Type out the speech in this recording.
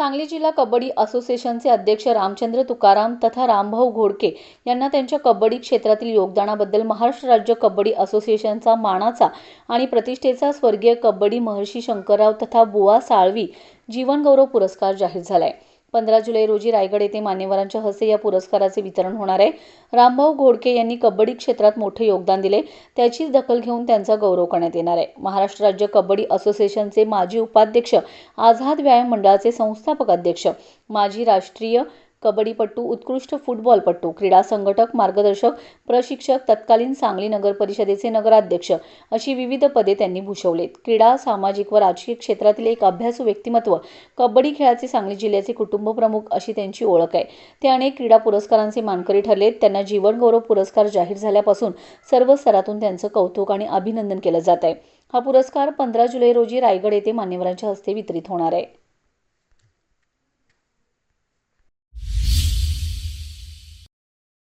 सांगली जिल्हा कबड्डी असोसिएशनचे अध्यक्ष रामचंद्र तुकाराम तथा रामभाऊ घोडके यांना त्यांच्या कबड्डी क्षेत्रातील योगदानाबद्दल महाराष्ट्र राज्य कबड्डी असोसिएशनचा मानाचा आणि प्रतिष्ठेचा स्वर्गीय कबड्डी महर्षी शंकरराव तथा बुवा साळवी जीवनगौरव पुरस्कार जाहीर झालाय. पंधरा जुलै रोजी रायगड येथे मान्यवरांच्या हस्ते या पुरस्काराचे वितरण होणार आहे. रामभाऊ घोडके यांनी कबड्डी क्षेत्रात मोठे योगदान दिले. त्याचीच दखल घेऊन त्यांचा गौरव करण्यात येणार आहे. महाराष्ट्र राज्य कबड्डी असोसिएशनचे माजी उपाध्यक्ष आझाद व्यायाम मंडळाचे संस्थापक अध्यक्ष माजी राष्ट्रीय कबड्डीपटू उत्कृष्ट फुटबॉलपटू क्रीडा संघटक मार्गदर्शक प्रशिक्षक तत्कालीन सांगली नगर परिषदेचे नगराध्यक्ष अशी विविध पदे त्यांनी भूषवलेत. क्रीडा सामाजिक व राजकीय क्षेत्रातील एक अभ्यासू व्यक्तिमत्व कबड्डी खेळाचे सांगली जिल्ह्याचे कुटुंब प्रमुख अशी त्यांची ओळख आहे. ते अनेक क्रीडा पुरस्कारांचे मानकरी ठरलेत. त्यांना जीवनगौरव पुरस्कार जाहीर झाल्यापासून सर्व स्तरातून त्यांचं कौतुक आणि अभिनंदन केलं जात आहे. हा पुरस्कार पंधरा जुलै रोजी रायगड येथे मान्यवरांच्या हस्ते वितरित होणार आहे.